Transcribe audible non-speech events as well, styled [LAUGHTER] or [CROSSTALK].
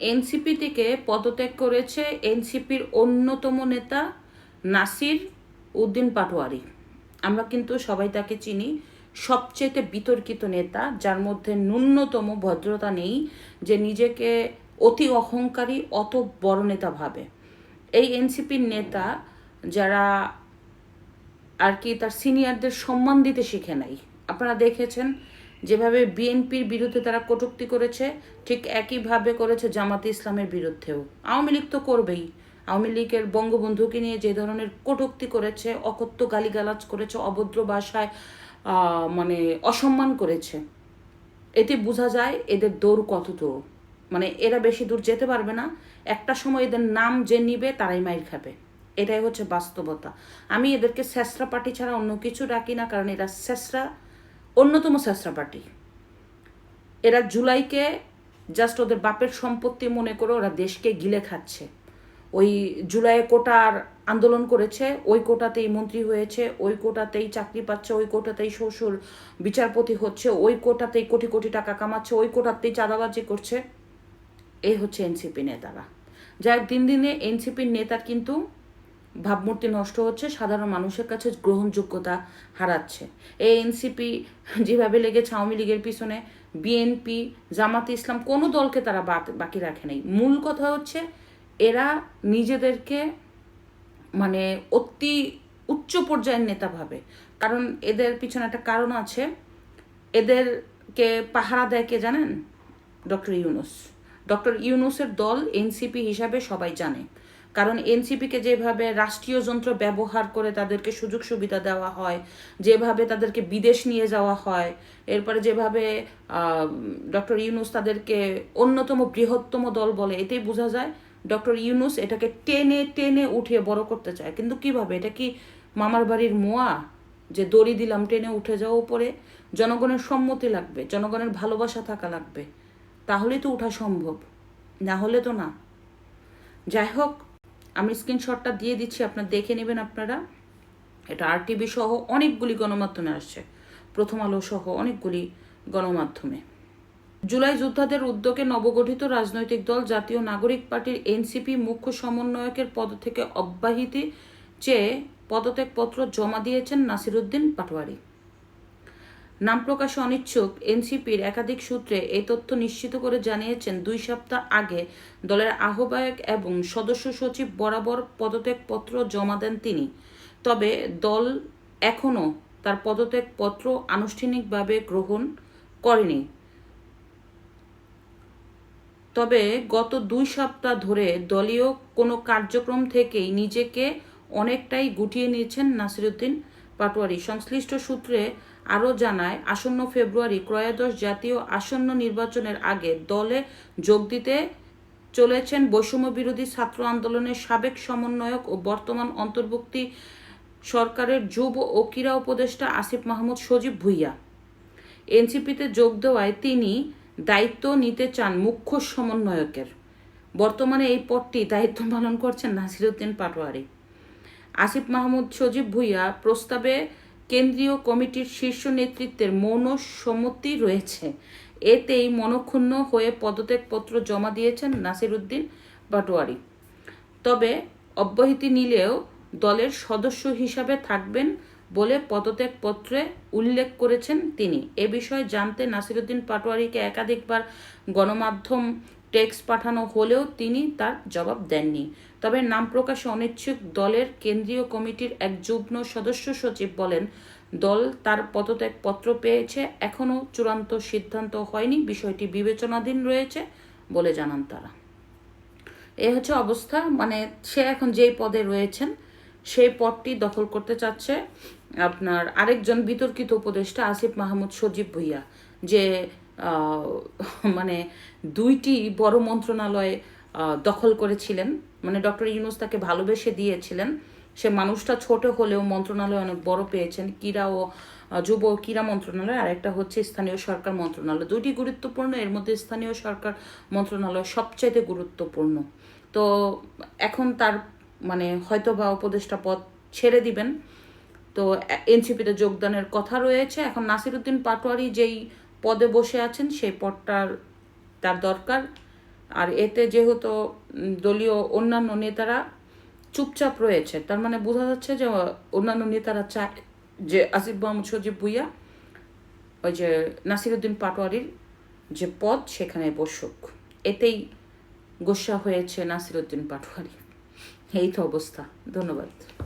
NCP থেকে পদত্যাগ করেছে এনসিপির অন্যতম নেতা নাসির উদ্দিন পাটোয়ারি। আমরা কিন্তু সবাই তাকে চিনি। সবচেয়ে বিতর্কিত নেতা, যার মধ্যে ন্যূনতম ভদ্রতা নেই, যে নিজেকে অতি অহংকারী, অত বড় নেতা ভাবে। এই এনসিপির নেতা যারা আর কি তার সিনিয়রদের সম্মান দিতে শিখে নাই। আপনারা দেখেছেন যেভাবে বিএনপির বিরুদ্ধে তারা কটুক্তি করেছে, ঠিক একইভাবে করেছে জামাতে ইসলামের বিরুদ্ধেও। আওয়ামী লীগ তো করবেই। আওয়ামী লীগের বঙ্গবন্ধুকে নিয়ে যে ধরনের কটুক্তি করেছে, অকথ্য গালিগালাজ করেছে, অভদ্র ভাষায় মানে অসম্মান করেছে, এতে বোঝা যায় এদের দৌড় কত দূর। মানে এরা বেশি দূর যেতে পারবে না। একটা সময় এদের নাম যে নিবে, তারাই মাইর খাবে। এটাই হচ্ছে বাস্তবতা। আমি এদেরকে স্যাসরা পার্টি ছাড়া অন্য কিছু ডাকি না, কারণ এরা স্যাসরা অন্যতম স্যাসরা পার্টি। এরা জুলাইকে জাস্ট ওদের বাপের সম্পত্তি মনে করে ওরা দেশকে গিলে খাচ্ছে। ওই জুলাইয়ে কোটার আন্দোলন করেছে, ওই কোটাতেই মন্ত্রী হয়েছে, ওই কোটাতেই চাকরি পাচ্ছে, ওই কোটাতেই শ্বশুর বিচারপতি হচ্ছে, ওই কোটাতেই কোটি কোটি টাকা কামাচ্ছে, ওই কোটাতেই চাঁদাবাজি করছে। এই হচ্ছে এনসিপি নেতারা। যাই হোক, দিন দিনে এনসিপির নেতার কিন্তু ভাবমূর্তি নষ্ট হচ্ছে, সাধারণ মানুষের কাছে গ্রহণযোগ্যতা হারাচ্ছে। এই এনসিপি যেভাবে লেগেছে আওয়ামী লীগের পিছনে বিএনপি জামাতে ইসলাম, কোনো দলকে তারা বাকি রাখে নাই। মূল কথা হচ্ছে, এরা নিজেদেরকে মানে অতি উচ্চ পর্যায়ের নেতা ভাবে। কারণ এদের পিছনে একটা কারণ আছে, এদেরকে পাহারা দেয় কে জানেন? ডক্টর ইউনুস। ডক্টর ইউনুসের দল এনসিপি হিসাবে সবাই জানে। কারণ এনসিপিকে যেভাবে রাষ্ট্রীয় যন্ত্র ব্যবহার করে তাদেরকে সুযোগ সুবিধা দেওয়া হয়, যেভাবে তাদেরকে বিদেশ নিয়ে যাওয়া হয়, এরপরে যেভাবে ডক্টর ইউনুস তাদেরকে অন্যতম বৃহত্তম দল বলে, এতেই বোঝা যায় ডক্টর ইউনুস এটাকে টেনে টেনে উঠিয়ে বড় করতে চায়। কিন্তু কীভাবে? এটা কি মামার বাড়ির মোয়া? যে দড়ি দিলাম, টেনে উঠে যাওয়া উপরে। জনগণের সম্মতি লাগবে, জনগণের ভালোবাসা থাকা লাগবে। তাহলে তো ওঠা সম্ভব, না হলে তো না। যাই হোক আমি স্ক্রিনশটটা দিয়ে দিচ্ছি, আপনার দেখে নেবেন আপনারা। এটা আর টিভি সহ অনেকগুলি গণমাধ্যমে আসছে। প্রথম আলো সহ অনেকগুলি গণমাধ্যমে। জুলাই যোদ্ধাদের উদ্যোগে নবগঠিত রাজনৈতিক দল জাতীয় নাগরিক পার্টির এনসিপি মুখ্য সমন্বয়কের পদ থেকে অব্যাহতি চেয়ে পদত্যাগপত্র জমা দিয়েছেন নাসিরুদ্দিন পাটোয়ারি। নাম প্রকাশে অনিচ্ছুক এনসিপির একাধিক সূত্রে এই তথ্য নিশ্চিত করে জানিয়েছেন দুই সপ্তাহ আগে দলের আহ্বায়ক এবং সদস্য সচিব বরাবর পদত্যাগপত্র জমা দেন তিনি। তবে দল এখনও তার পদত্যাগপত্র আনুষ্ঠানিকভাবে গ্রহণ করেনি। তবে গত দুই সপ্তাহ ধরে দলীয় কোনো কার্যক্রম থেকেই নিজেকে অনেকটাই গুটিয়ে নিয়েছেন নাসিরুদ্দিন পাটোয়ারি সংশ্লিষ্ট সূত্রে আরও জানায়, আসন্ন ফেব্রুয়ারি ক্রয়াদশ জাতীয় আসন্ন নির্বাচনের আগে দলে যোগ দিতে চলেছেন বৈষম্য বিরোধী ছাত্র আন্দোলনের সাবেক সমন্বয়ক ও বর্তমান অন্তর্ভুক্তি সরকারের যুব ও ক্রীড়া উপদেষ্টা আসিফ মাহমুদ সজীব ভুইয়া। এনসিপিতে যোগ দেওয়ায় তিনি দায়িত্ব নিতে চান মুখ্য সমন্বয়কের। বর্তমানে এই পদটি দায়িত্ব পালন করছেন নাসিরুদ্দিন পাটোয়ারি। আসিফ মাহমুদ সজীব ভুইয়া প্রস্তাবে কেন্দ্রীয় কমিটির শীর্ষ নেতৃত্বের মৌন সম্মতি রয়েছে। এতেই মনক্ষুণ্ণ হয়ে পদত্যাগপত্র জমা দিয়েছেন নাসিরুদ্দিন পাটোয়ারি তবে অব্যাহতি নিলেও দলের সদস্য হিসাবে থাকবেন বলে পদত্যাগপত্রে উল্লেখ করেছেন তিনি। এ বিষয়ে জানতে নাসিরুদ্দিন পাটোয়ারিকে একাধিকবার গণমাধ্যম টেক্সট পাঠানো হলেও তিনি তার জবাব দেননি। তবে নাম প্রকাশে অনিচ্ছুক দলের কেন্দ্রীয় কমিটির এক যুগ্ম সদস্য সচিব বলেন, দল তার পদত্যাগপত্র পেয়েছে, এখনও চূড়ান্ত সিদ্ধান্ত হয়নি, বিষয়টি বিবেচনাধীন রয়েছে বলে জানান তারা। এ হচ্ছে অবস্থা মানে সে এখন যেই পদে রয়েছেন, সেই পদটি দখল করতে চাচ্ছে আপনার আরেকজন বিতর্কিত উপদেষ্টা আসিফ মাহমুদ সজীব ভুইয়া, যে [LAUGHS] মানে দুইটি বড় মন্ত্রণালয় দখল করেছিলেন। মানে ডক্টর ইউনুস তাকে ভালোবেসে দিয়েছিলেন। সে মানুষটা ছোট হলেও মন্ত্রণালয় অনেক বড় পেয়েছেন। ক্রীড়া ও যুব ক্রীড়া মন্ত্রণালয়, আর একটা হচ্ছে স্থানীয় সরকার মন্ত্রণালয়। দুইটি গুরুত্বপূর্ণ, এর মধ্যে স্থানীয় সরকার মন্ত্রণালয় সবচাইতে গুরুত্বপূর্ণ। তো এখন তার মানে হয়তো বা উপদেষ্টা পদ ছেড়ে দিবেন। তো এনসিপিতে যোগদানের কথা রয়েছে। এখন নাসিরুদ্দিন পাটোয়ারি যেই পদে বসে আছেন, সেই পদটার তার দরকার। আর এতে যেহেতু দলীয় অন্যান্য নেতারা চুপচাপ রয়েছে, তার মানে বোঝা যাচ্ছে যে, অন্যান্য নেতারা চায় যে আসিফ মোহাম্মদ সজিব ভুইয়া, ওই যে নাসিরুদ্দিন পাটোয়ারির যে পদ, সেখানে বসুক। এতেই গোসা হয়েছে নাসিরুদ্দিন পাটোয়ারি। এই তো অবস্থা। ধন্যবাদ।